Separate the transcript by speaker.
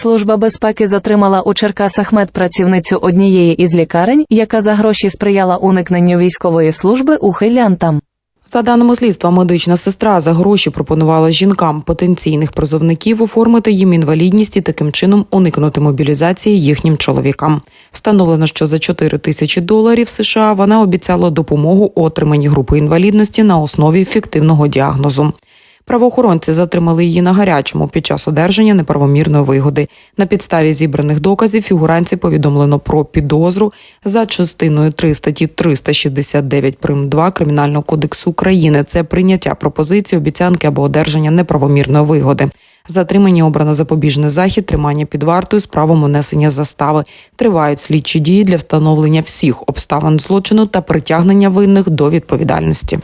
Speaker 1: Служба безпеки затримала у Черкасах медпрацівницю однієї із лікарень, яка за гроші сприяла уникненню військової служби ухилянтам.
Speaker 2: За даними слідства, медична сестра за гроші пропонувала жінкам потенційних призовників оформити їм інвалідність і таким чином уникнути мобілізації їхнім чоловікам. Встановлено, що за 4 тисячі доларів США вона обіцяла допомогу отриманні групи інвалідності на основі фіктивного діагнозу. Правоохоронці затримали її на гарячому під час одержання неправомірної вигоди. На підставі зібраних доказів фігуранці повідомлено про підозру за частиною 3 статті 369 прим. 2 Кримінального кодексу України. Це прийняття пропозиції, обіцянки або одержання неправомірної вигоди. Затримані обрано запобіжний захід, тримання під вартою з правом унесення застави. Тривають слідчі дії для встановлення всіх обставин злочину та притягнення винних до відповідальності.